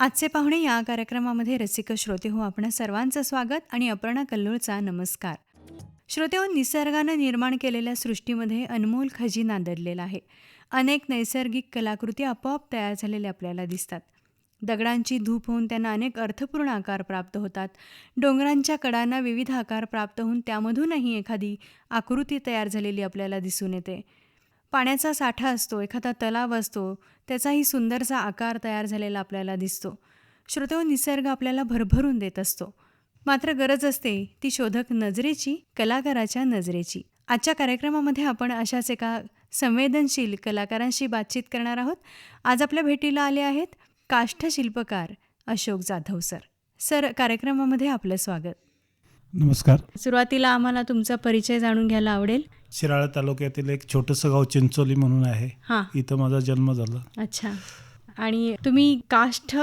आजचे पाहुणे या कार्यक्रमामध्ये रसिक श्रोते हो. आपण सर्वांचं स्वागत आणि अपर्णा कल्लोळचा नमस्कार. श्रोते हो निसर्गानं निर्माण केलेल्या सृष्टीमध्ये अनमोल खजिना दडलेला आहे. अनेक नैसर्गिक कलाकृती आपोआप तयार झालेल्या आपल्याला दिसतात. दगडांची धूप होऊन त्यांना अनेक अर्थपूर्ण आकार प्राप्त होतात. डोंगरांच्या कडांना विविध आकार प्राप्त होऊन त्यामधूनही एखादी आकृती तयार झालेली आपल्याला दिसून येते. पाण्याचा साठा असतो एखादा तलाव असतो त्याचाही सुंदरसा आकार तयार झालेला आपल्याला दिसतो. श्रोतेहो निसर्ग आपल्याला भरभरून देत असतो. मात्र गरज असते ती शोधक नजरेची कलाकाराच्या नजरेची. आजच्या कार्यक्रमामध्ये आपण अशाच एका संवेदनशील कलाकारांशी बातचीत करणार आहोत. आज आपल्या भेटीला आले आहेत काष्ठशिल्पकार अशोक जाधव सर. सर कार्यक्रमामध्ये आपलं स्वागत. नमस्कार. सुरुवातीला आम्हाला तुमचा परिचय जाणून घ्यायला आवडेल. शिराळा तालुक्यातील एक छोटंसं गाव चिंचोली म्हणून आहे. हां. इथं माझा जन्म झाला. अच्छा. आणि तुम्ही काष्ठ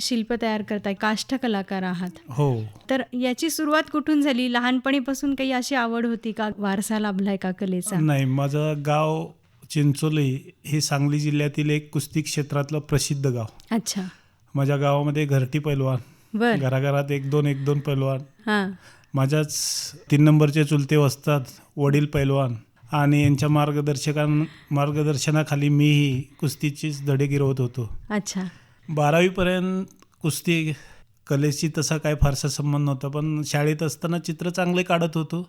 शिल्प तयार करताय काष्ठ कलाकार आहात. हो. तर याची सुरुवात कुठून झाली? लहानपणीपासून काही अशी आवड होती का? वारसा लाभलाय का कलेचा? नाही माझं गाव चिंचोली हे सांगली जिल्ह्यातील एक कुस्ती क्षेत्रातलं प्रसिद्ध गाव. अच्छा. माझ्या गावामध्ये घरटी पैलवान. बर. घराघरात एक दोन एक दोन पैलवान. हां. माझ्याच तीन नंबरचे चुलते वसतात वडील पैलवान आणि यांच्या मार्गदर्शकां मार्गदर्शनाखाली मीही कुस्तीचीच धडे गिरवत होतो. अच्छा. बारावीपर्यंत कुस्ती कलेशी तसा काय फारसा संबंध नव्हता पण शाळेत असताना चित्र चांगले काढत होतो.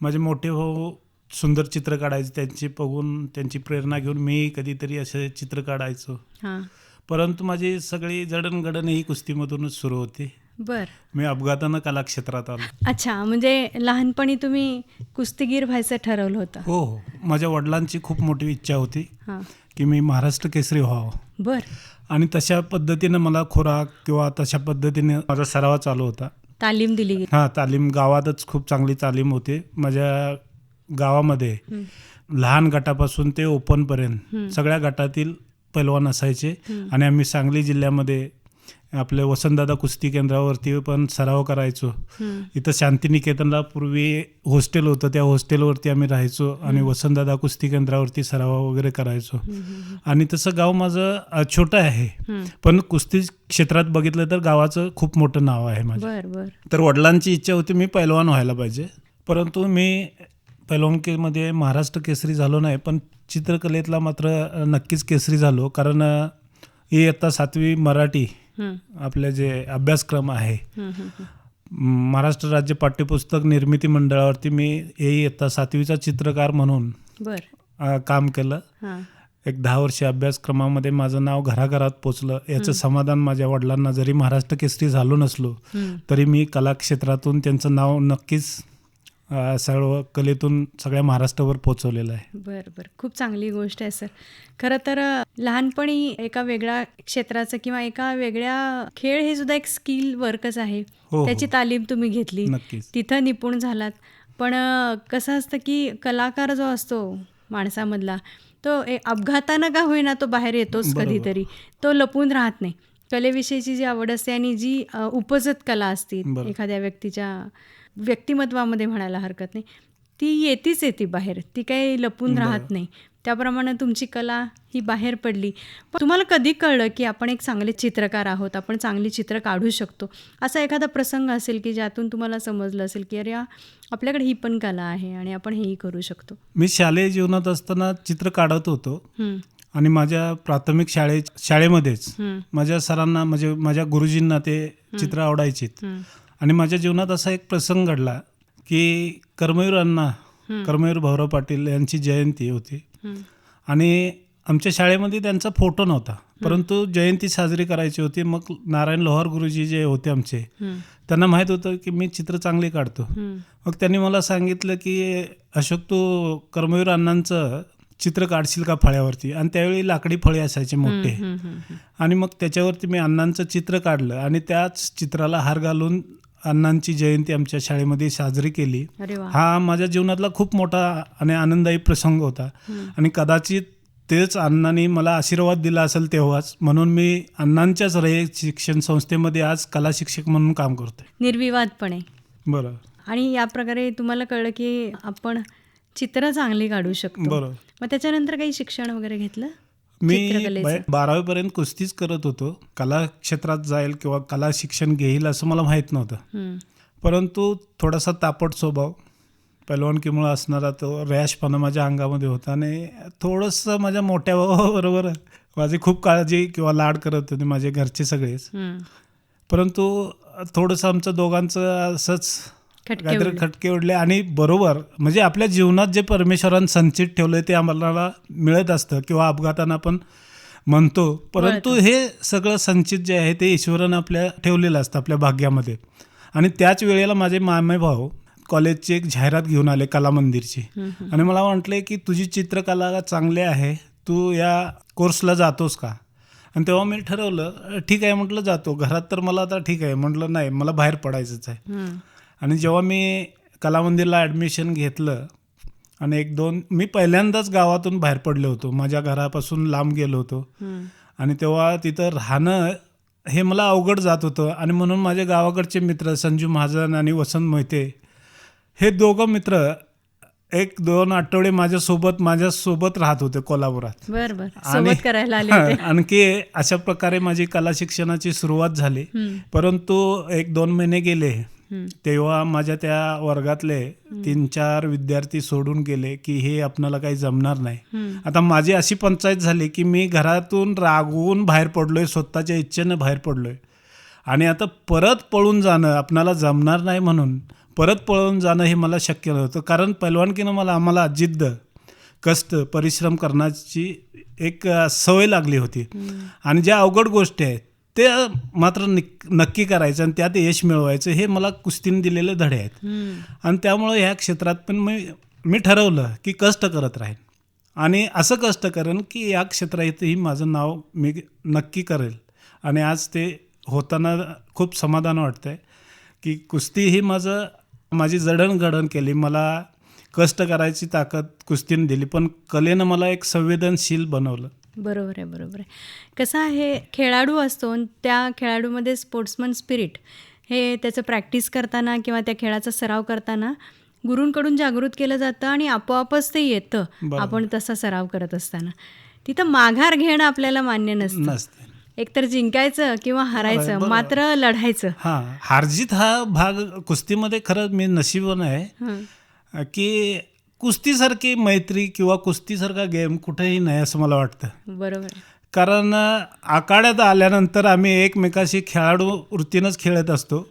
माझे मोठे भाऊ सुंदर चित्र काढायचे त्यांची बघून त्यांची प्रेरणा घेऊन मी कधीतरी असे चित्र काढायचो. परंतु माझी सगळी जडणघडण ही कुस्तीमधूनच सुरू होती. बर. मी अपघातानं कलाक्षेत्रात आलो. अच्छा म्हणजे लहानपणी तुम्ही कुस्तीगीर व्हायचं ठरवलं होतं. हो हो. माझ्या वडिलांची खूप मोठी इच्छा होती हां. की मी महाराष्ट्र केसरी व्हावं. बर. आणि तशा पद्धतीनं मला खोराक किंवा तशा पद्धतीने माझा सराव चालू होता. तालीम दिली गेली. हां तालीम गावातच खूप चांगली तालीम होते. माझ्या गावामध्ये हम्म. लहान गटापासून ते ओपनपर्यंत. सगळ्या गटातील पैलवान असायचे. आणि आम्ही सांगली जिल्ह्यामध्ये आपले वसंतदादा कुस्ती केंद्रावरती पण सराव करायचो. इथं शांतिनिकेतनला पूर्वी हॉस्टेल होतं त्या हॉस्टेलवरती आम्ही राहायचो आणि वसंतदादा कुस्ती केंद्रावरती सराव वगैरे करायचो. आणि तसं गाव माझं छोटं आहे. पण कुस्ती क्षेत्रात बघितलं तर गावाचं खूप मोठं नाव आहे माझं तर वडिलांची इच्छा होती मी पैलवान व्हायला पाहिजे परंतु मी पैलवानकीमध्ये महाराष्ट्र केसरी झालो नाही पण चित्रकलेतला मात्र नक्कीच केसरी झालो कारण अ, इयत्ता सातवी मराठी. आपले जे अभ्यासक्रम आहे. महाराष्ट्र राज्य पाठ्यपुस्तक निर्मिती मंडळावरती मी इयत्ता सातवीचा चित्रकार म्हणून काम केलं. एक दहा वर्ष अभ्यासक्रमामध्ये माझं नाव घराघरात पोचलं. याचं समाधान माझ्या वडिलांना जरी महाराष्ट्र केसरी झालो नसलो. तरी मी कला क्षेत्रातून त्यांचं नाव नक्कीच सर्व कलेतून सगळ्या महाराष्ट्रावर पोचवलेलं आहे. बर बर. खूप चांगली गोष्ट आहे सर. खरं तर लहानपणी एका वेगळ्या क्षेत्राचं किंवा एका वेगळ्या खेळ हे सुद्धा एक स्किल वर्कच आहे. हो, हो. त्याची तालीम तुम्ही घेतली. नक्कीच. तिथं निपुण झालात. पण कसं असतं की कलाकार जो असतो माणसामधला तो अपघातानं का होईना तो बाहेर येतोच. कधीतरी. तो लपून राहत नाही. कलेविषयीची जी आवड असते आणि जी उपजत कला असते. एखाद्या व्यक्तीच्या व्यक्तिमत्वामध्ये म्हणायला हरकत नाही. ती येतीच येते बाहेर. ती काही लपून राहत नाही. त्याप्रमाणे तुमची कला ही बाहेर पडली. पण तुम्हाला कधी कळलं की आपण एक चांगले चित्रकार आहोत? आपण चांगली चित्र काढू शकतो? असा एखादा प्रसंग असेल की ज्यातून तुम्हाला समजलं असेल की अरे आपल्याकडे ही पण कला आहे आणि आपण हेही करू शकतो? मी शालेय जीवनात असताना चित्र काढत होतो. आणि माझ्या प्राथमिक शाळे शाळेमध्येच माझ्या सरांना म्हणजे माझ्या गुरुजींना ते चित्र आवडायचीत. हम्म, आणि माझ्या जीवनात असा एक प्रसंग घडला की कर्मवीर अण्णा कर्मवीर भाऊराव पाटील यांची जयंती होती. आणि आमच्या शाळेमध्ये त्यांचा फोटो नव्हता. परंतु जयंती साजरी करायची होती. मग नारायण लोहार गुरुजी जे होते आमचे त्यांना माहीत होतं की मी चित्र चांगली काढतो. मग त्यांनी मला सांगितलं की अशोक तू कर्मवीर अण्णांचं चित्र काढशील का फळ्यावरती? आणि त्यावेळी लाकडी फळे असायचे मोठे. आणि मग त्याच्यावरती मी अण्णांचं चित्र काढलं. आणि त्याच चित्राला हार घालून अण्णांची जयंती आमच्या शाळेमध्ये साजरी केली. हा माझ्या जीवनातला खूप मोठा आणि आनंददायी प्रसंग होता. आणि कदाचित तेच अण्णांनी मला आशीर्वाद दिला असेल तेव्हाच म्हणून मी अण्णांच्याच रयत शिक्षण संस्थेमध्ये आज कला शिक्षक म्हणून काम करतोय. निर्विवादपणे. बरं. आणि या प्रकारे तुम्हाला कळलं की आपण चित्र चांगली काढू शकतो. बरं. मग त्याच्यानंतर काही शिक्षण वगैरे घेतलं? मी? बारावी बारावीपर्यंत कुस्तीच करत होतो कला क्षेत्रात जाईल किंवा कला शिक्षण घेईल असं मला माहीत नव्हतं. परंतु थोडासा तापट स्वभाव पैलवानकीमुळं असणारा तो रॅशपणा माझ्या अंगामध्ये होता आणि थोडंसं माझ्या मोठ्या भावाबरोबर माझी खूप काळजी किंवा लाड करत होते माझे घरचे सगळेच. परंतु थोडंसं आमचं दोघांचं असंच काहीतरी. खटके उडले आणि बरोबर म्हणजे आपल्या जीवनात जे परमेश्वरानं संचित ठेवलं ते आम्हाला मिळत असतं किंवा अपघातानं आपण म्हणतो. परंतु हे सगळं संचित जे आहे ते ईश्वरानं आपल्या ठेवलेलं असतं आपल्या भाग्यामध्ये. आणि त्याच वेळेला माझे मामे भाऊ कॉलेजची एक जाहिरात घेऊन आले कला मंदिरची. आणि मला म्हटले की तुझी चित्रकला चांगली आहे तू या कोर्सला जातोस का? आणि तेव्हा मी ठरवलं "अ, ठीक आहे म्हटलं जातो. घरात तर मला आता ठीक आहे. म्हटलं नाही मला बाहेर पडायचंच आहे. आणि जेव्हा मी कला मंदिरला ॲडमिशन घेतलं आणि एक दोन मी पहिल्यांदाच गावातून बाहेर पडलो होतो. माझ्या घरापासून लांब गेलो होतो. आणि तेव्हा तिथं राहणं हे मला अवघड जात होतं. आणि म्हणून माझे गावाकडचे मित्र संजू महाजन आणि वसंत मोहिते हे दोघं मित्र एक दोन आठवडे माझ्यासोबत माझ्यासोबत राहत होते कोल्हापुरात. आणि- करायला आणखी अशा प्रकारे माझी कला शिक्षणाची सुरुवात झाली. परंतु एक दोन महिने गेले. तेव्हा माझ्या त्या वर्गातले तीन चार विद्यार्थी सोडून गेले की हे आपणाला काही जमणार नाही. आता माझी अशी पंचायत झाली की मी घरातून रागवून बाहेर पडलोय स्वतःच्या इच्छेनं बाहेर पडलोय. आणि आता परत पळून जाणं आपणाला जमणार नाही म्हणून परत पळून जाणं हे मला शक्य नव्हतं. कारण पैलवानकीनं मला आम्हाला जिद्द कष्ट परिश्रम करण्याची एक सवय लागली होती. आणि ज्या अवघड गोष्टी आहेत ते मात्र निक- नक्की करायचं आणि त्यात यश मिळवायचं हे मला कुस्तीने दिलेले धडे आहेत. हं. आणि त्यामुळं ह्या क्षेत्रात पण मी मी ठरवलं की कष्ट करत राहीन. आणि असं कष्ट करेन की या क्षेत्रातही माझं नाव मी नक्की करेल. आणि आज ते होताना खूप समाधान वाटतं आहे की कुस्ती ही माझं माझी जडणघडण केली. मला कष्ट करायची ताकद कुस्तीने दिली. पण कलेनं मला एक संवेदनशील बनवलं. बरोबर आहे बरोबर आहे कसं आहे खेळाडू असतो त्या खेळाडूमध्ये स्पोर्ट्समन स्पिरिट हे त्याचं प्रॅक्टिस करताना किंवा त्या खेळाचा सराव करताना गुरूंकडून जागृत केलं जातं आणि आपोआपच ते येतं. आपण तसा सराव करत असताना तिथं माघार घेणं आपल्याला मान्य नसतं एकतर जिंकायचं किंवा हरायचं. मात्र लढायचं हां हारजीत हा भाग कुस्तीमध्ये खरंच मी नशिबवान आहे. की कुस्तीसारखी मैत्री किंवा कुस्तीसारखा गेम कुठेही नाही असं मला वाटतं. बरोबर. कारण अ, आखाड्यात आल्यानंतर आम्ही एकमेकाशी खेळाडू वृत्तीनंच खेळत असतो.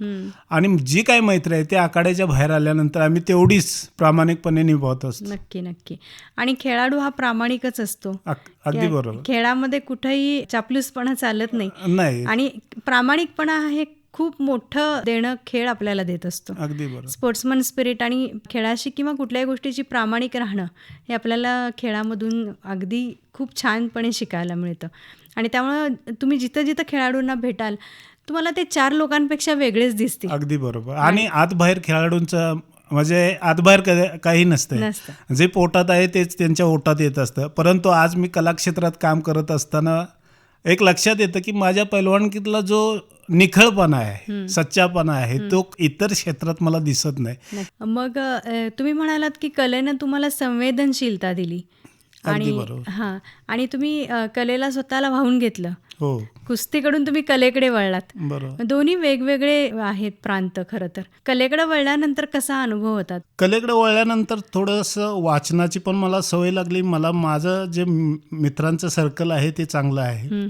आणि जी काय मैत्री आहे ते आखाड्याच्या बाहेर आल्यानंतर आम्ही तेवढीच प्रामाणिकपणे निभावत असतो. नक्की नक्की. आणि खेळाडू हा प्रामाणिकच असतो. अग- अगदी बरोबर. खेळामध्ये कुठेही चापलूसपणा चालत नाही. नाही. आणि प्रामाणिकपणा हे खूप मोठं देणं खेळ आपल्याला देत असतो. अगदी बरोबर. स्पोर्ट्समन स्पिरिट आणि खेळाशी किंवा कुठल्याही गोष्टीची प्रामाणिक राहणं हे आपल्याला खेळामधून अगदी खूप छानपणे शिकायला मिळतं. आणि त्यामुळं तुम्ही जिथं जिथं खेळाडूंना भेटाल तुम्हाला ते चार लोकांपेक्षा वेगळेच दिसतील. अगदी बरोबर. आणि आत बाहेर खेळाडूंचं म्हणजे आत बाहेर कधी- काही नसतं. जे पोटात आहे तेच त्यांच्या ओटात येत असतं. परंतु आज मी कला क्षेत्रात काम करत असताना एक लक्षात येतं की माझ्या पैलवानकीतला जो निखळपणा आहे सच्चापणा आहे तो इतर क्षेत्रात मला दिसत नाही. मग तुम्ही म्हणालात की कलेनं तुम्हाला संवेदनशीलता दिली. आणि. हां आणि तुम्ही कलेला स्वतःला वाहून घेतलं. हो. कुस्तीकडून तुम्ही कलेकडे वळलात. बरोबर. दोन्ही वेगवेगळे आहेत प्रांत खरं तर. कलेकडे वळल्यानंतर कसा अनुभव होतात कलेकडे वळल्यानंतर थोडंसं वाचनाची पण मला सवय लागली. मला माझं जे मित्रांचं सर्कल आहे ते चांगलं आहे.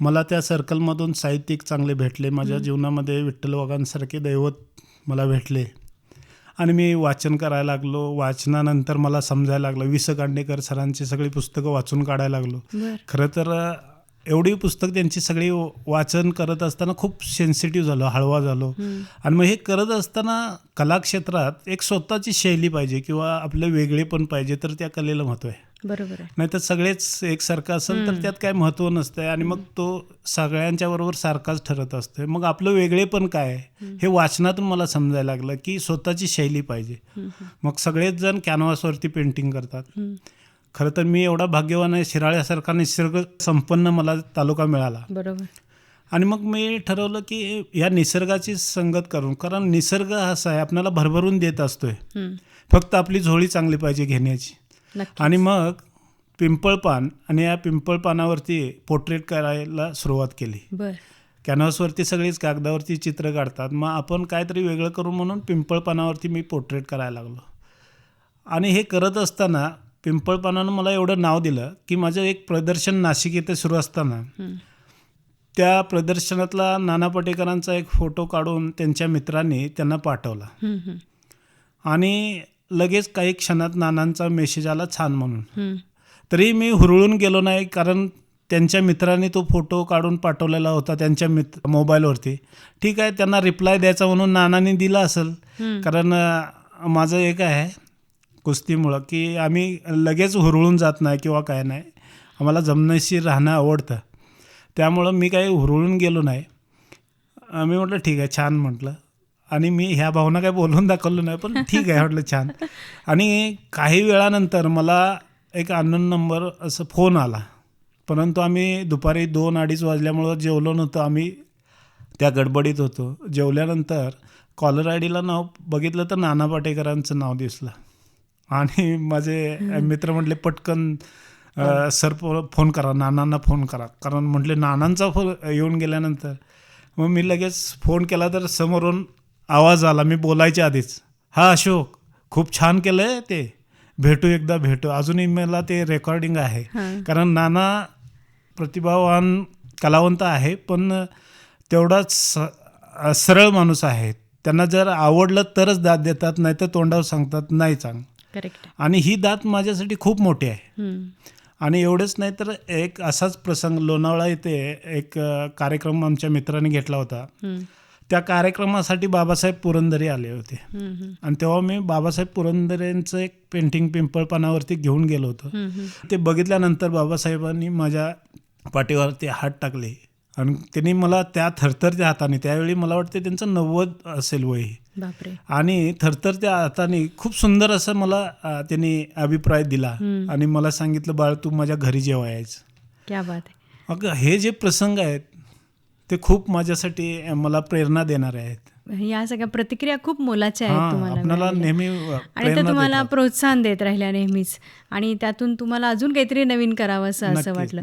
मला त्या सर्कलमधून साहित्यिक चांगले भेटले. माझ्या जीवनामध्ये विठ्ठल वाघांसारखे दैवत मला भेटले. आणि मी वाचन करायला लागलो. वाचनानंतर मला समजायला लागलं. वि स कांडेकर सरांची सगळी पुस्तकं वाचून काढायला लागलो. खरं तर एवढी पुस्तक त्यांची सगळी वाचन करत असताना खूप सेन्सिटिव्ह झालो हळवा झालो. आणि मग हे करत असताना कलाक्षेत्रात एक स्वतःची शैली पाहिजे किंवा आपलं वेगळेपण पाहिजे तर त्या कलेला महत्त्व आहे. बरोबर आहे. नाहीतर सगळेच एकसारखं असेल तर त्यात काय महत्त्व नसतंय आणि मग तो सगळ्यांच्या बरोबर सारखाच ठरत असतोय. मग आपलं वेगळेपण काय आहे? हे वाचनातून मला समजायला लागलं की स्वतःची शैली पाहिजे. मग सगळेच जण कॅनव्हासवरती पेंटिंग करतात. खरं तर मी एवढा भाग्यवान आहे शिराळ्यासारखा निसर्ग संपन्न मला तालुका मिळाला. बरोबर. आणि मग मी ठरवलं की या निसर्गाची संगत करून कारण निसर्ग हा असा आहे आपल्याला भरभरून देत असतोय. फक्त आपली झोळी चांगली पाहिजे घेण्याची. आणि मग पिंपळपान आणि या पिंपळपानावरती पोर्ट्रेट करायला सुरुवात केली. कॅनव्हासवरती सगळीच कागदावरती चित्र काढतात. मग आपण काहीतरी वेगळं करू म्हणून पिंपळपानावरती मी पोर्ट्रेट करायला लागलो. आणि हे करत असताना पिंपळपानानं मला एवढं नाव दिलं की माझं एक प्रदर्शन नाशिक येथे सुरू असताना हं. त्या प्रदर्शनातला नाना पाटेकरांचा एक फोटो काढून त्यांच्या मित्रांनी त्यांना पाठवला आणि लगेच काही क्षणात नानांचा मेसेज आला छान म्हणून. तरी मी हुरळून गेलो नाही कारण त्यांच्या मित्रांनी तो फोटो काढून पाठवलेला होता त्यांच्या मित्र मोबाईलवरती ठीक आहे त्यांना रिप्लाय द्यायचा म्हणून नानांनी दिला असेल. कारण माझं एक आहे कुस्तीमुळं की आम्ही लगेच हुरळून जात नाही किंवा काय नाही. आम्हाला जमनशीर राहणं आवडतं. त्यामुळं मी काही हुरळून गेलो नाही. आम्ही मी म्हटलं ठीक आहे छान म्हटलं. आणि मी ह्या भावना काही बोलून दाखवलं नाही पण ठीक आहे म्हटलं छान. आणि काही वेळानंतर मला एक अननोन नंबर असं फोन आला. परंतु आम्ही दुपारी दोन अडीच वाजल्यामुळं जेवलो नव्हतो. आम्ही त्या गडबडीत होतो. जेवल्यानंतर कॉलर आय डीला नाव बघितलं तर नाना पाटेकरांचं नाव दिसलं. आणि माझे मित्र म्हटले पटकन अ, सर फोन करा नानांना फोन करा. कारण म्हटले नानांचा फोन येऊन गेल्यानंतर. मग मी लगेच फोन केला तर समोरून आवाज आला मी बोलायच्या आधीच हा अशोक खूप छान केलं आहे ते भेटू एकदा भेटू. अजूनही मला ते रेकॉर्डिंग आहे. हं. कारण नाना प्रतिभावान कलावंत आहे पण तेवढाच सरळ माणूस आहे. त्यांना जर आवडलं तरच दाद देतात नाही तर तोंडावर सांगतात नाही चांग करेक्ट आणि ही दात माझ्यासाठी खूप मोठी आहे हं. आणि एवढंच नाही तर एक असाच प्रसंग लोणावळा येथे एक कार्यक्रम आमच्या मित्राने घेतला होता. त्या कार्यक्रमासाठी बाबासाहेब पुरंदरे आले होते. आणि तेव्हा मी बाबासाहेब पुरंदरेंचं एक पेंटिंग पिंपळपानावरती घेऊन गेलो होतो. ते बघितल्यानंतर बाबासाहेबांनी माझ्या पाठीवरती हात टाकले आणि त्यांनी मला त्या थरथरत्या हाताने त्यावेळी मला वाटते त्यांचं नव्वद असेल वय आणि थरथरत्या हाताने खूप सुंदर असं मला त्यांनी अभिप्राय दिला. आणि मला सांगितलं बाळ तू माझ्या घरी जेव्हा यायचं. क्या बात आहे. अगं हे जे प्रसंग आहेत ते खूप माझ्यासाठी मला प्रेरणा देणारे आहेत. या सगळ्या प्रतिक्रिया खूप मोलाच्या आहेत तुम्हाला. नेहमी आणि त्या तुम्हाला. प्रोत्साहन देत राहिल्या नेहमीच. आणि त्यातून तुम्हाला अजून काहीतरी नवीन करावं असं असं वाटलं.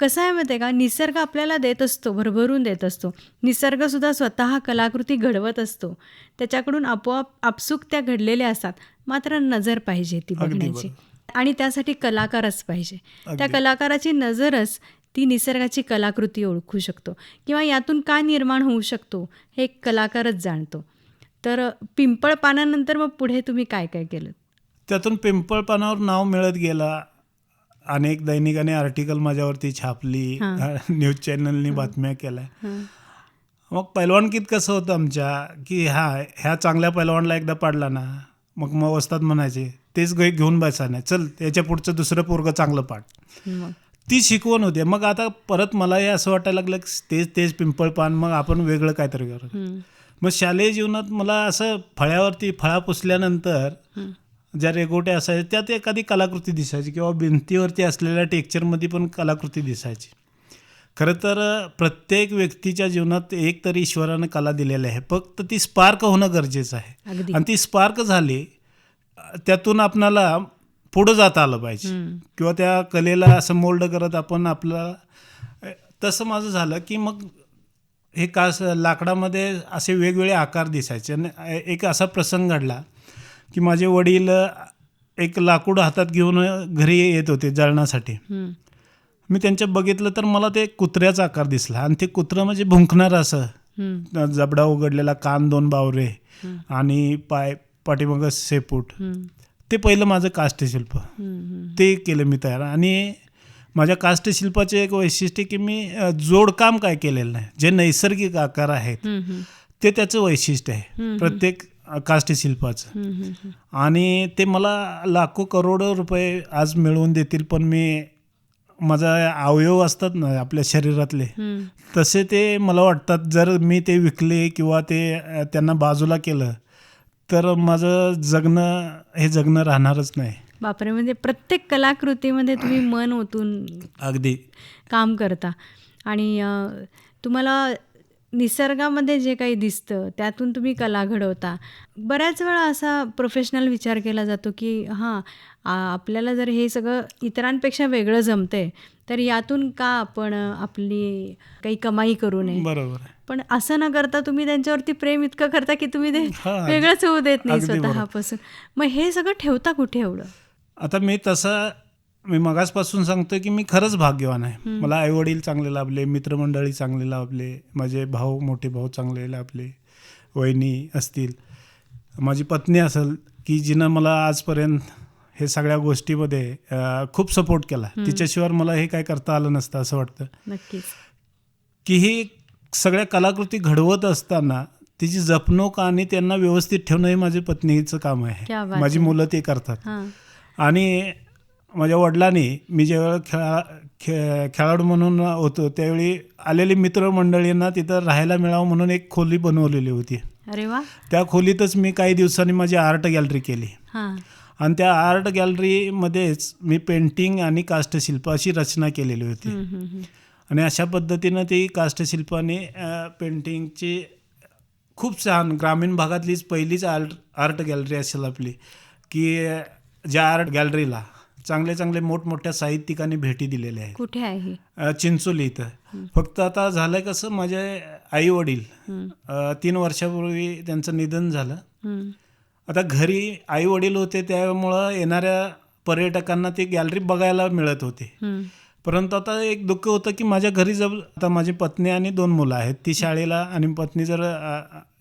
कसं आहे माहिती आहे का? निसर्ग आपल्याला देत असतो भरभरून देत असतो. निसर्ग सुद्धा स्वतः कलाकृती घडवत असतो. त्याच्याकडून आपोआप आपसूक त्या घडलेल्या असतात. मात्र नजर पाहिजे ती बघण्याची. आणि त्यासाठी कलाकारच पाहिजे. त्या. कलाकाराची नजरच ती निसर्गाची कलाकृती ओळखू शकतो किंवा यातून काय निर्माण होऊ शकतो हे एक कलाकारच जाणतो. तर पिंपळ पानानंतर मग पुढे तुम्ही काय काय केलं त्यातून पिंपळ पानावर नाव मिळत गेला. अनेक दैनिकाने आर्टिकल माझ्यावरती छापली. न्यूज चॅनलनी बातम्या केल्या. मग पैलवानकीत कसं होतं आमच्या? की हा ह्या चांगल्या पैलवानला एकदा पाडला ना मग मग वस्तात म्हणायचे तेच घेऊन बसा नाही चल त्याच्या पुढचं दुसरं पोरगं चांगलं मग? ती शिकवण होती. मग आता परत मलाही असं वाटायला लागलं की तेच तेच पिंपळ पान मग आपण वेगळं काहीतरी करू. मग शालेय जीवनात मला असं फळ्यावरती फळा पुसल्यानंतर. ज्या रेगोट्या असायच्या त्यात एखादी कलाकृती दिसायची किंवा भिंतीवरती असलेल्या टेक्चरमध्ये पण कलाकृती दिसायची. खरं तर प्रत्येक व्यक्तीच्या जीवनात एक तरी ईश्वरानं कला दिलेली आहे. फक्त ती स्पार्क होणं गरजेचं आहे. आणि ती स्पार्क झाली त्यातून आपणाला पुढं जाता आलं पाहिजे. किंवा त्या कलेला असं मोल्ड करत आपण आपलं तसं माझं झालं की मग हे कास लाकडामध्ये असे वेगवेगळे आकार दिसायचे आणि एक असा प्रसंग घडला की माझे वडील एक लाकूड हातात घेऊन घरी येत होते जळणासाठी हम्म. मी त्यांच्या बघितलं तर मला ते कुत्र्याचा आकार दिसला आणि ते कुत्रं म्हणजे भुंकणार असं. जबडा उघडलेला कान दोन बावरे. आणि पाय पाठीमागं सेपूट. ते पहिलं माझं काष्टशिल्प. ते केलं मी तयार आणि माझ्या काष्टशिल्पाचे एक वैशिष्ट्य की मी जोडकाम काय केलेलं नाही जे नैसर्गिक आकार आहेत. ते त्याचं वैशिष्ट्य आहे. प्रत्येक काष्टशिल्पाचं. आणि ते मला लाखो करोडो रुपये आज मिळवून देतील पण मी माझा अवयव असतात ना आपल्या शरीरातले. तसे ते मला वाटतात जर मी ते विकले किंवा ते त्यांना बाजूला केलं तर माझं जगणं हे जगणं राहणारच नाही. बापरे म्हणजे प्रत्येक कलाकृतीमध्ये तुम्ही मन ओतून अगदी. काम करता. आणि तुम्हाला निसर्गामध्ये जे काही दिसतं त्यातून तुम्ही कला घडवता. बऱ्याच वेळा असा प्रोफेशनल विचार केला जातो की हां आपल्याला जर हे सगळं इतरांपेक्षा वेगळं जमतंय तर यातून का आपण आपली काही कमाई करू नये? बरोबर पण असं न करता तुम्ही त्यांच्यावरती प्रेम इतकं करता की तुम्ही ते वेगळंच होऊ देत नाही. स्वतःपासून मग हे सगळं ठेवता कुठे एवढं? आता मी तसं मी मगासपासून सांगतोय की मी खरंच भाग्यवान आहे. मला आईवडील चांगले लाभले मित्रमंडळी चांगले लाभले माझे भाऊ मोठे भाऊ चांगले लाभले वहिनी असतील माझी पत्नी असेल की जिनं मला आजपर्यंत हे सगळ्या गोष्टीमध्ये खूप सपोर्ट केला. तिच्याशिवाय मला हे काय करता आलं नसतं असं वाटतं. की ही सगळ्या कलाकृती घडवत असताना तिची जपणूक आणि त्यांना व्यवस्थित ठेवणं हे माझ्या पत्नीचं काम आहे. माझी. मुलं ते करतात. हां. आणि माझ्या वडिलांनी मी ज्यावेळेला खेळा खे खेळाडू म्हणून होतो त्यावेळी आलेली मित्रमंडळींना तिथं राहायला मिळावं म्हणून एक खोली बनवलेली होती. अरे वा. त्या खोलीतच मी काही दिवसांनी माझी आर्ट गॅलरी केली. आणि त्या आर्ट गॅलरीमध्येच मी पेंटिंग आणि काष्टशिल्प अशी रचना केलेली होती. आणि अशा पद्धतीनं ती काष्टशिल्पाने पेंटिंगची खूप छान ग्रामीण भागातलीच पहिलीच आर्ट आर्ट गॅलरी असेल आपली की ज्या आर्ट गॅलरीला चांगले चांगले मोठमोठ्या साहित्यिकांनी भेटी दिलेल्या आहेत. कुठे आहे ही? चिंचोली इथं. फक्त आता झालं कसं माझे आई वडील तीन वर्षापूर्वी त्यांचं निधन झालं. आता घरी आई वडील होते त्यामुळं येणाऱ्या पर्यटकांना ती गॅलरी बघायला मिळत होती. परंतु आता एक दुःख होतं की माझ्या घरी जर आता माझी पत्नी आणि दोन मुलं आहेत. ती शाळेला आणि पत्नी जर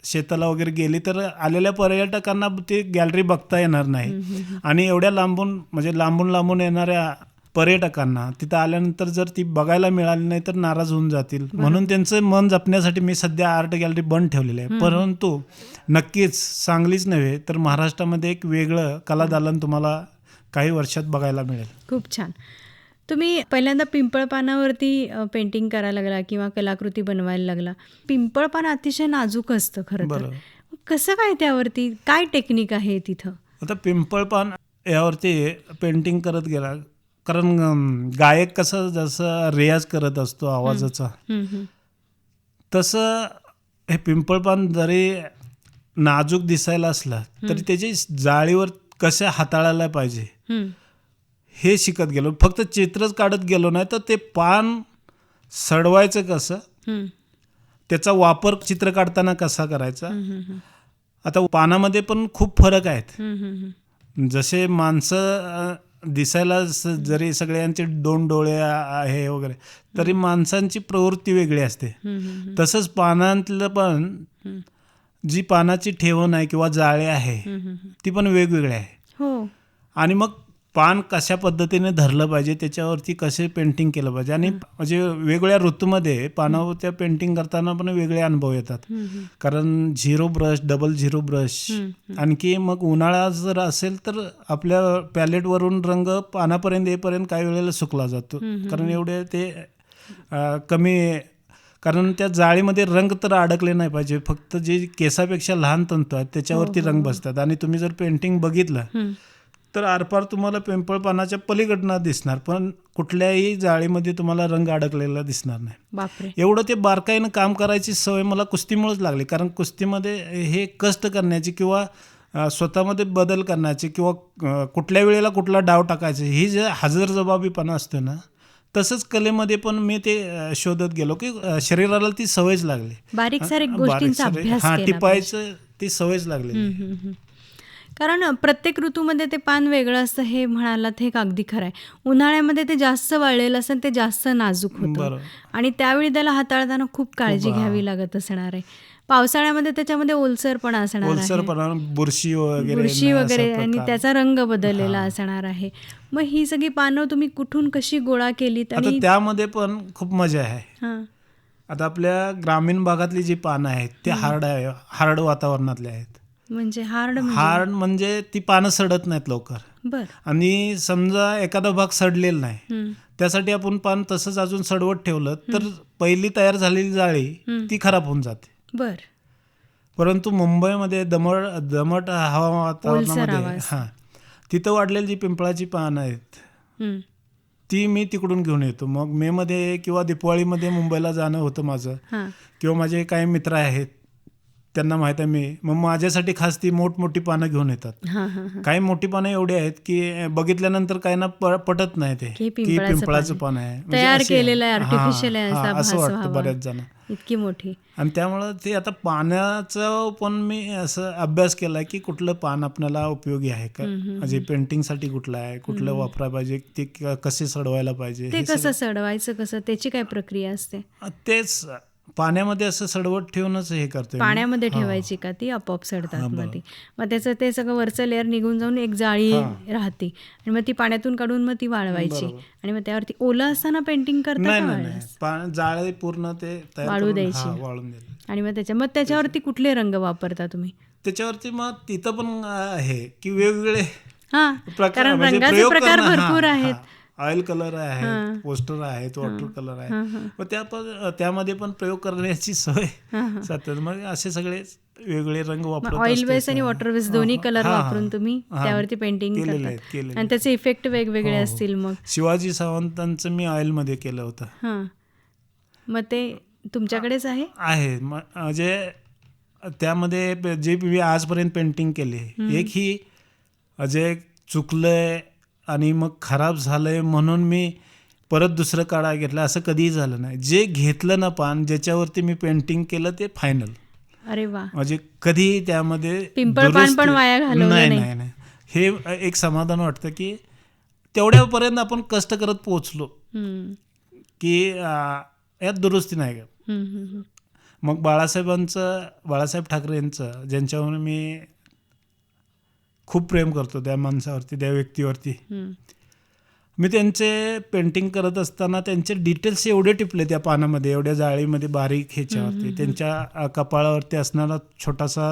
शेताला वगैरे गेली तर आलेल्या पर्यटकांना ती गॅलरी बघता येणार नाही. आणि एवढ्या लांबून म्हणजे लांबून लांबून येणाऱ्या पर्यटकांना तिथं आल्यानंतर जर ती बघायला मिळाली नाही तर नाराज होऊन जातील. म्हणून त्यांचं मन जपण्यासाठी मी सध्या आर्ट गॅलरी बंद ठेवलेली आहे. परंतु नक्कीच सांगलीच नव्हे तर महाराष्ट्रामध्ये एक वेगळं कलादालन तुम्हाला काही वर्षात बघायला मिळेल. खूप छान. तुम्ही पहिल्यांदा पिंपळपानावरती अ, पेंटिंग करायला लागला किंवा कलाकृती बनवायला लागला. पिंपळपान अतिशय नाजूक असतं खरं तर. कसं काय त्यावरती काय टेक्निक आहे तिथं? आता पिंपळपान यावरती पेंटिंग करत गेला. कारण गायक कसं जसं रियाज करत असतो आवाजाचा. तसं हे पिंपळपान जरी नाजूक दिसायला असला तरी त्याची जाळीवर कसे हाताळायला पाहिजे. हे शिकत गेलो. फक्त चित्रच काढत गेलो नाही तर ते पान सडवायचं कसं. त्याचा वापर चित्र काढताना कसा करायचा? आता पानामध्ये पण खूप फरक आहेत. जसे माणसं दिसायला जरी सगळ्यांचे दोन डोळे आहे वगैरे तरी माणसांची प्रवृत्ती वेगळी असते. तसंच पानातलं पण. जी पानाची ठेवण आहे किंवा जाळे आहे. ती पण वेगवेगळी आहे. हो. आणि मग पान कशा पद्धतीने धरलं पाहिजे त्याच्यावरती कसे पेंटिंग केलं पाहिजे आणि म्हणजे वेगवेगळ्या ऋतूमध्ये पानावरच्या पेंटिंग करताना पण वेगळे अनुभव येतात. कारण zero brush double zero brush आणखी मग उन्हाळा जर असेल तर आपल्या पॅलेटवरून रंग पानापर्यंत येईपर्यंत काही वेळेला सुकला जातो. कारण एवढे ते कमी कारण त्या जाळीमध्ये रंग तर अडकले नाही पाहिजे. फक्त जे केसापेक्षा लहान तंतू आहेत त्याच्यावरती रंग बसतात. आणि तुम्ही जर पेंटिंग बघितलं. तर आरपार तुम्हाला पिंपळ पानाच्या पलीकडनं दिसणार पण कुठल्याही जाळीमध्ये तुम्हाला रंग अडकलेला दिसणार नाही. एवढं ते बारकाईनं काम करायची सवय मला कुस्तीमुळेच लागली कारण कुस्तीमध्ये हे कष्ट करण्याची किंवा स्वतःमध्ये बदल करण्याची किंवा कुठल्या वेळेला कुठला डाव टाकायचा ही जे हजरजबाबीपणा असतो ना तसंच कलेमध्ये पण मी ते शोधत गेलो की शरीराला ती सवयच लागली. बारीक सारीक हा, गोष्टींचा अभ्यास हा टिपायचं ती सवयच लागली. कारण प्रत्येक ऋतूमध्ये ते पान वेगळं असतं हे म्हणालात हे अगदी खरं आहे. उन्हाळ्यामध्ये ते जास्त वाळलेलं असतं आणि ते जास्त नाजूक होतं. आणि त्यावेळी त्याला हाताळताना खूप काळजी. घ्यावी लागत असणार आहे. पावसाळ्यामध्ये त्याच्यामध्ये ओलसरपणा असणार ओलसरपणा बुरशी वगैरे बुरशी वगैरे आणि. त्याचा रंग बदललेला असणार आहे. मग ही सगळी पानं तुम्ही कुठून कशी गोळा केलीत आणि त्यामध्ये पण खूप मजा आहे. आता आपल्या ग्रामीण भागातली जी पानं आहेत ते हार्ड आहे हार्ड वातावरणातले आहेत. म्हणजे हार्ड हार्ड म्हणजे ती पानं सडत नाहीत लवकर. बर. आणि समजा एखादा भाग सडलेला नाही त्यासाठी आपण पान तसंच अजून सडवत ठेवलं तर पहिली तयार झालेली जाळी. ती खराब होऊन जाते. बर. परंतु मुंबईमध्ये दमट दमट हवा वातावरणामध्ये. हां तिथं वाढलेली जी पिंपळाची पानं आहेत ती मी तिकडून घेऊन येतो. मग मेमध्ये किंवा दिपावळीमध्ये मुंबईला जाणं होतं माझं. हां. किंवा माझे काही मित्र आहेत त्यांना माहीत आहे मी. मग माझ्यासाठी खास ती मोठमोठी पानं घेऊन येतात. काही मोठी पानं एवढी आहेत की बघितल्यानंतर काही ना पटत नाही ते. की पिंपळाचं पान. आहे. म्हणजे तयार केलेलं आहे, असा वाटतं. बऱ्याच जण इतकी मोठी. आणि त्यामुळं ते आता पाण्याचा पण मी असं अभ्यास केला की कुठलं पान आपल्याला उपयोगी आहे का? म्हणजे पेंटिंगसाठी कुठलं आहे? कुठलं वापरायला पाहिजे? ते कसे सडवायला पाहिजे? ते कसं सडवायचं कसं? त्याची काय प्रक्रिया असते? तेच पाण्यामध्ये असं सडवट ठेवूनच हे करते पाण्यामध्ये ठेवायची का ती? आपोआप सडतात मग ती. मग त्याचं ते सगळं वरचं लेअर निघून जाऊन एक जाळी राहते. आणि मग ती पाण्यातून काढून मग ती वाळवायची. आणि मग त्यावरती ओलं असताना पेंटिंग करता जाळे पूर्ण ते वाळू द्यायची. आणि मग त्याच्या मग त्याच्यावरती कुठले रंग वापरता तुम्ही? त्याच्यावरती मग तिथं पण आहे की वेगवेगळे हा. कारण म्हणजे रंगाचे प्रकार भरपूर आहेत. ऑइल कलर आहे पोस्टर आहेत वॉटर कलर आहे. मग त्या पण त्यामध्ये पण प्रयोग करण्याची सवय सतत मग असे सगळे वेगळे रंग वापरत ऑइल. बेस आणि वॉटर बेस दोन्ही कलर. वापरून तुम्ही. त्यावरती पेंटिंग केलेले आणि त्याचे इफेक्ट वेगवेगळे हो, हो. असतील मग. शिवाजी सावंतांचं मी ऑइलमध्ये केलं होतं. मग ते तुमच्याकडेच आहे? आहे. म्हणजे त्यामध्ये जे मी आजपर्यंत पेंटिंग केले एक ही जे चुकलंय आणि मग खराब झालंय म्हणून मी परत दुसरं काढा घेतलं असं कधीही झालं नाही जे घेतलं ना पान ज्याच्यावरती मी पेंटिंग केलं ते फायनल अरे वा म्हणजे कधीही त्यामध्ये पिंपळ पान दुरुस्ती- पण वाया घालवलं नाही नाही. हे एक समाधान वाटतं की तेवढ्यापर्यंत आपण कष्ट करत पोहोचलो. की यात दुरुस्ती नाही का. मग बाळासाहेबांचं बाळासाहेब ठाकरे यांचं ज्यांच्यावर मी खूप प्रेम करतो त्या माणसावरती त्या व्यक्तीवरती. मी त्यांचे पेंटिंग करत असताना त्यांचे डिटेल्स एवढे टिपले त्या पानामध्ये एवढ्या जाळीमध्ये बारीक ह्याच्यावरती. त्यांच्या कपाळावरती असणारा छोटासा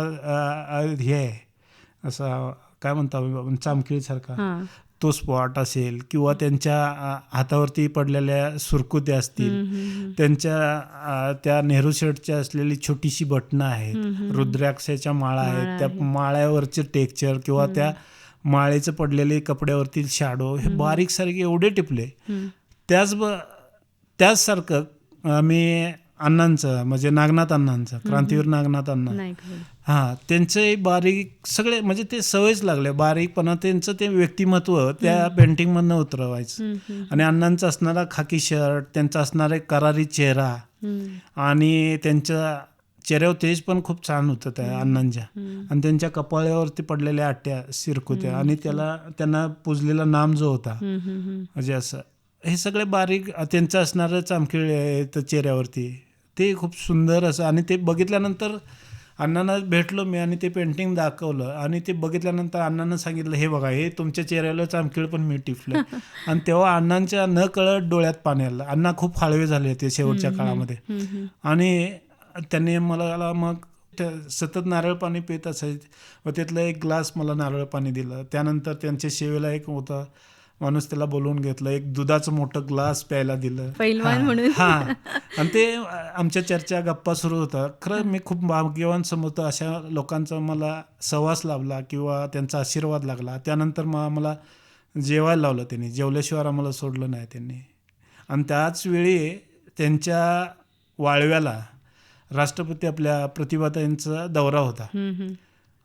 हे आहे. असा काय म्हणतो आपण चामखीळसारखा. हां. तो स्पॉट असेल किंवा त्यांच्या हातावरती पडलेल्या सुरकुत्या असतील त्यांच्या त्या नेहरू शर्टच्या असलेली छोटीशी बटणं आहेत रुद्राक्षाच्या माळा आहेत त्या माळ्यावरचे टेक्चर किंवा त्या माळेचं पडलेले कपड्यावरती शॅडो हे बारीक सारखे एवढे टिपले. त्याच ब त्याचसारखं आम्ही अण्णांचं म्हणजे नागनाथ अण्णांचं क्रांतीवीर नागनाथ अण्णा. हां त्यांचे बारीक सगळे म्हणजे ते सवयच लागले बारीकपणा त्यांचं ते व्यक्तिमत्व त्या पेंटिंगमधनं उतरवायचं. हम्म, हम्म, आणि अण्णांचा असणारा खाकी शर्ट त्यांचा असणारा एक करारी चेहरा आणि त्यांच्या चेहऱ्यावर तेज पण खूप छान होतं त्या अण्णांच्या. आणि त्यांच्या कपाळावरती पडलेल्या आट्या सिरकुत्या आणि त्याला त्यांना पुजलेला नाम जो होता. म्हणजे असं हे सगळे बारीक त्यांचं असणारं चामखीळ चेहऱ्यावरती. ते खूप सुंदर असं आणि ते बघितल्यानंतर अण्णांना भेटलो मी आणि ते पेंटिंग दाखवलं. आणि ते बघितल्यानंतर अण्णांना सांगितलं हे बघा हे तुमच्या चेहऱ्याला चामखीळ पण मी टिपलं. आणि तेव्हा अण्णांच्या न कळत डोळ्यात पाणी आलं. अण्णा खूप हळवे झाले होते शेवटच्या काळामध्ये. आणि त्यांनी मला मग त्या सतत नारळ पाणी पित असायचे. व त्यातलं एक ग्लास मला नारळ पाणी दिलं. त्यानंतर त्यांच्या सेवेला एक होता माणूस त्याला बोलवून घेतलं एक दुधाचं मोठं ग्लास प्यायला दिलं. पैलवान हा, म्हणून. हा. आणि ते आमच्या चर्चा गप्पा सुरू होता खरं मी खूप भाग्यवान समजतो अशा लोकांचा मला सहवास लाभला किंवा त्यांचा आशीर्वाद लागला. त्यानंतर मग आम्हाला जेवायला लावलं त्यांनी. जेवल्याशिवाय आम्हाला सोडलं नाही त्यांनी. आणि त्याच वेळी त्यांच्या वाळव्याला राष्ट्रपती आपल्या प्रतिभाताईंचा दौरा होता.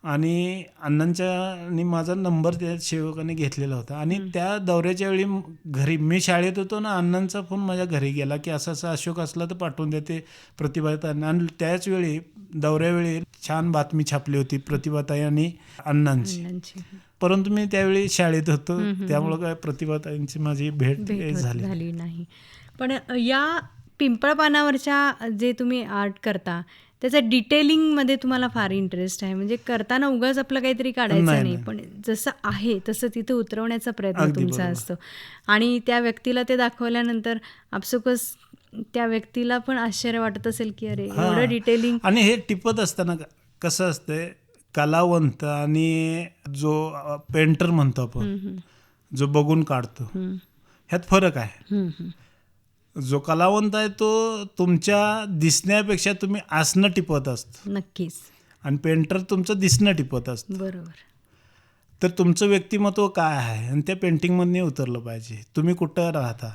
आणि अण्णांच्या आणि माझा नंबर त्या सेवकाने घेतलेला होता. आणि त्या दौऱ्याच्या वेळी म- घरी मी शाळेत होतो ना अण्णांचा फोन माझ्या घरी गेला की असं असं अशोक असला तर पाठवून देते प्रतिभाताई आणि त्याच वेळी दौऱ्यावेळी छान बातमी छापली होती प्रतिभाताई आणि अण्णांची. अण्णांची. परंतु मी त्यावेळी शाळेत होतो. त्यामुळं काय प्रतिभाताईंची माझी भेट भेट काही होत झाली झाली नाही. पण या पिंपळ पानावरच्या जे तुम्ही आर्ट करता त्याचं डिटेलिंगमध्ये तुम्हाला फार इंटरेस्ट आहे. म्हणजे करताना उगाच आपलं काहीतरी काढायचं नाही. पण जसं आहे तसं तिथं उतरवण्याचा प्रयत्न तुमचा. असतो. आणि त्या व्यक्तीला ते दाखवल्यानंतर आपसुकच त्या व्यक्तीला पण आश्चर्य वाटत असेल की अरे. एवढं डिटेलिंग आणि हे टिपत असताना कसं असतंय कलावंत आणि जो पेंटर म्हणतो आपण जो बघून काढतो ह्यात फरक आहे. जो कलावंत आहे तो तुमच्या दिसण्यापेक्षा तुम्ही असणं टिपत असतो. नक्कीच. आणि पेंटर तुमचं दिसणं टिपत असतं. बरोबर. तर तुमचं व्यक्तिमत्व काय आहे? आणि त्या पेंटिंगमधनं उतरलं पाहिजे. तुम्ही कुठं राहता?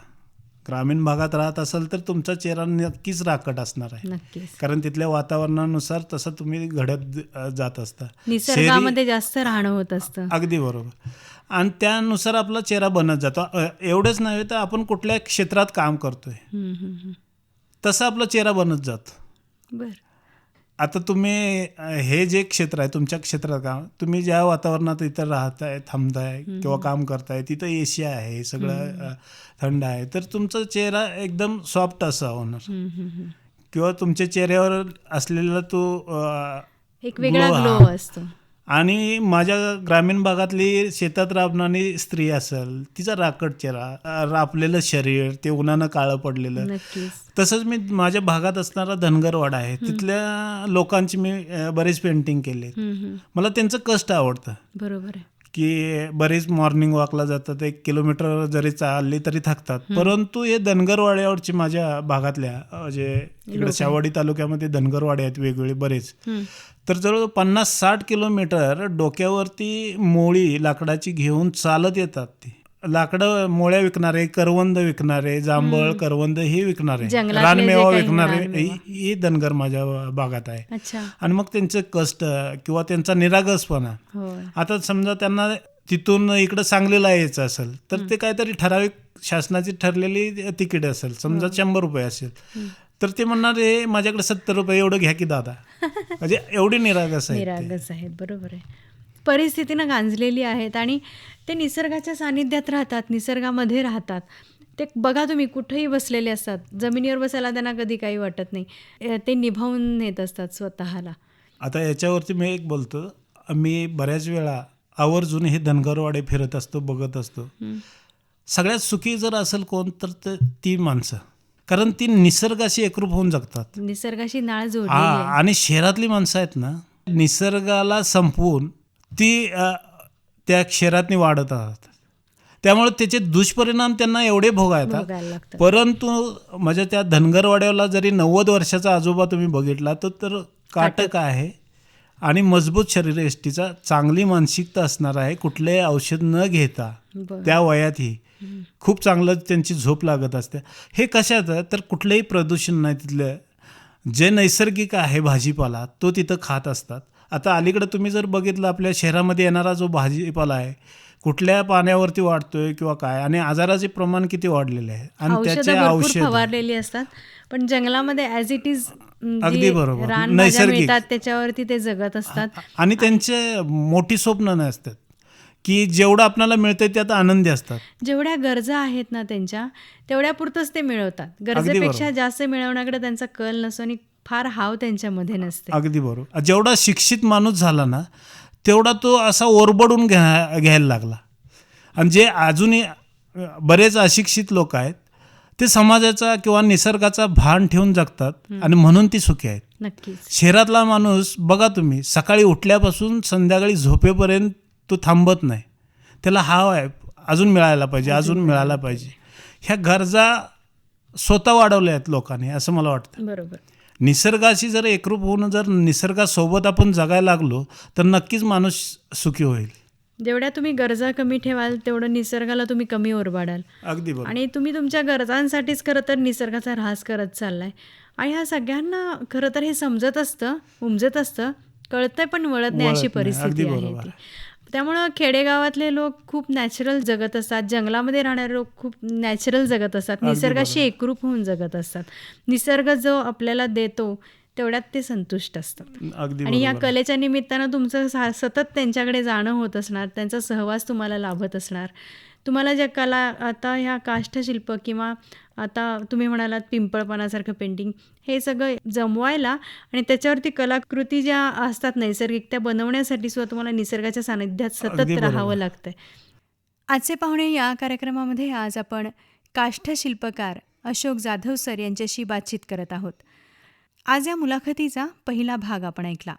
ग्रामीण भागात राहत असाल तर तुमचा चेहरा नक्कीच राकट असणार आहे. कारण तिथल्या वातावरणानुसार तसं तुम्ही घडत जात असता. निसर्गामध्ये जास्त राहणं होत असतं. अगदी बरोबर. आणि त्यानुसार आपला चेहरा बनत जातो. एवढंच नव्हे तर आपण कुठल्या क्षेत्रात काम करतोय. तसं आपला चेहरा बनत जातो. बर. आता तुम्ही हे जे क्षेत्र आहे तुमच्या क्षेत्रात काम तुम्ही ज्या वातावरणात इथं राहताय थांबताय किंवा काम करताय तिथं एसी आहे सगळं थंड आहे. तर तुमचा चेहरा एकदम सॉफ्ट असा होणार. किंवा तुमच्या चेहऱ्यावर असलेला तो एक वेगळा ग्लो. असतो. आणि माझ्या ग्रामीण भागातली शेतात राबणारी स्त्री असेल तिचा राकट चेहरा रापलेलं शरीर ते उन्हानं काळं पडलेलं. तसंच मी माझ्या भागात असणारा धनगरवाडा आहे तिथल्या लोकांची मी बरेच पेंटिंग केले. मला त्यांचं कष्ट आवडतं. बरोबर आहे. की बरेच मॉर्निंग वॉकला जातात एक किलोमीटर जरी चालली तरी थकतात. परंतु हे धनगरवाड्यावरची माझ्या भागातल्या जे इकडे शावडी तालुक्यामध्ये धनगरवाडे आहेत वेगवेगळे बरेच. तर जवळ पन्नास साठ किलोमीटर डोक्यावरती मोळी लाकडाची घेऊन चालत येतात ते. लाकडं मोळ्या विकणारे करवंद विकणारे जांभळ करवंद हे विकणारे रानमेवा विकणारे. हे धनगर माझ्या भागात आहे. आणि मग त्यांचं कष्ट किंवा त्यांचा निरागसपणा. आता समजा त्यांना तिथून इकडं सांगलीला यायचं असेल तर ते काहीतरी ठराविक शासनाची ठरलेली तिकीट असेल समजा शंभर रुपये असेल. तर ते म्हणणार हे माझ्याकडे सत्तर रुपये एवढं घ्या की दादा. म्हणजे एवढी निरागस आहे निरागस आहेत बरोबर आहे. परिस्थितीनं गांजलेली आहेत आणि ते निसर्गाच्या सानिध्यात राहतात निसर्गामध्ये राहतात. ते बघा तुम्ही कुठेही बसलेले असतात जमिनीवर बसायला त्यांना कधी काही वाटत नाही. ते निभावून नेत असतात स्वतःला. आता याच्यावरती मी एक बोलतो मी बऱ्याच वेळा आवर्जून हे धनगरवाडे फिरत असतो बघत असतो. सगळ्यात सुखी जर असेल कोण तर ती माणसं. कारण ती निसर्गाशी एकरूप होऊन जगतात. निसर्गाशी नाळ जोडलेली हा आणि शहरातली माणसं आहेत ना निसर्गाला संपवून ती अ, त्या शहरातनी वाढत राहतात. त्यामुळे त्याचे दुष्परिणाम त्यांना एवढे भोगायतात लागतात. परंतु माझ्या त्या धनगरवाड्याला जरी नव्वद वर्षाचा आजोबा तुम्ही बघितला तर तर काटक. आहे. आणि मजबूत शरीरयष्टीचा चांगली मानसिकता असणार आहे. कुठलेही औषध न घेता बरं. त्या वयातही. खूप चांगलं त्यांची झोप लागत असते. हे कशात तर कुठलंही प्रदूषण नाही तिथलं. जे नैसर्गिक आहे भाजीपाला तो तिथं खात असतात. आता अलीकडे तुम्ही जर बघितलं आपल्या शहरामध्ये येणारा जो भाजीपाला आहे कुठल्या पाण्यावरती वाढतोय किंवा काय? आणि आजाराचे प्रमाण किती वाढलेले आहे? आणि त्याचे औषधं? फवारलेली असतात. पण जंगलामध्ये ॲज इट इज अगदी बरोबर. नैसर्गिक. त्याच्यावरती ते जगत असतात. आणि त्यांचे मोठी स्वप्न नसतात. की जेवढं आपल्याला मिळतंय त्यात आनंदी असतात. जेवढ्या गरजा आहेत ना त्यांच्या तेवढ्या पुरतच ते मिळवतात. गरजेपेक्षा जास्त मिळवण्याकडे त्यांचा कल नसतो आणि फार हाव त्यांच्यामध्ये नसते. अगदी बरोबर. जेवढा शिक्षित माणूस झाला ना तेवढा तो असा ओरबडून घ्या घ्यायला लागला. आणि जे अजूनही बरेच अशिक्षित लोक आहेत ते समाजाचा किंवा निसर्गाचा भान ठेवून जगतात आणि म्हणून ती सुखी आहेत. नक्कीच. शहरातला माणूस बघा तुम्ही सकाळी उठल्यापासून संध्याकाळी झोपेपर्यंत तो थांबत नाही. त्याला हाव आहे अजून मिळायला पाहिजे अजून मिळायला पाहिजे. ह्या गरजा स्वतः वाढवल्या आहेत लोकांनी असं मला वाटतं. बरोबर. निसर्गाशी जर एकरूप होऊन जर निसर्गासोबत आपण जगायला लागलो तर नक्कीच माणूस सुखी होईल. जेवढ्या तुम्ही गरजा कमी ठेवाल तेवढं निसर्गाला तुम्ही कमी ओरबाडाल. अगदी बरोबर. आणि तुम्ही तुमच्या गरजांसाठीच खरं तर निसर्गाचा ऱ्हास करत चाललाय. आणि ह्या सगळ्यांना खरं तर हे समजत असतं उमजत असतं कळतंय पण वळत नाही अशी. परिस्थिती आहे त्यामुळं खेडेगावातले लोक खूप नॅचरल जगत असतात. जंगलामध्ये राहणारे लोक खूप नॅचरल जगत असतात. निसर्गाशी एकरूप होऊन जगत असतात. निसर्ग जो आपल्याला देतो तेवढ्यात ते संतुष्ट असतात. आणि या कलेच्या निमित्तानं तुमचं सतत त्यांच्याकडे जाणं होत असणार. त्यांचा सहवास तुम्हाला लाभत असणार. तुम्हाला ज्या कला आता ह्या काष्ठशिल्प किंवा आता तुम्ही म्हणालात पिंपळपणासारखं पेंटिंग हे सगळं जमवायला आणि त्याच्यावरती कलाकृती ज्या असतात नैसर्गिक त्या बनवण्यासाठी सुद्धा तुम्हाला निसर्गाच्या सानिध्यात सतत. राहावं लागतंय. आजचे पाहुणे या कार्यक्रमामध्ये आज आपण काष्ठशिल्पकार अशोक जाधव सर यांच्याशी बातचीत करत आहोत. आज या मुलाखतीचा पहिला भाग आपण ऐकला.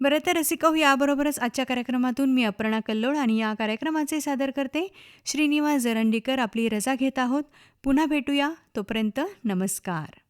बरं तर रसिकहो याबरोबरच आजच्या कार्यक्रमातून मी अपर्णा कल्लोळ आणि या कार्यक्रमाचे सादर करते. श्रीनिवास जरंडीकर आपली रजा घेत आहोत. पुन्हा भेटूया. तोपर्यंत नमस्कार.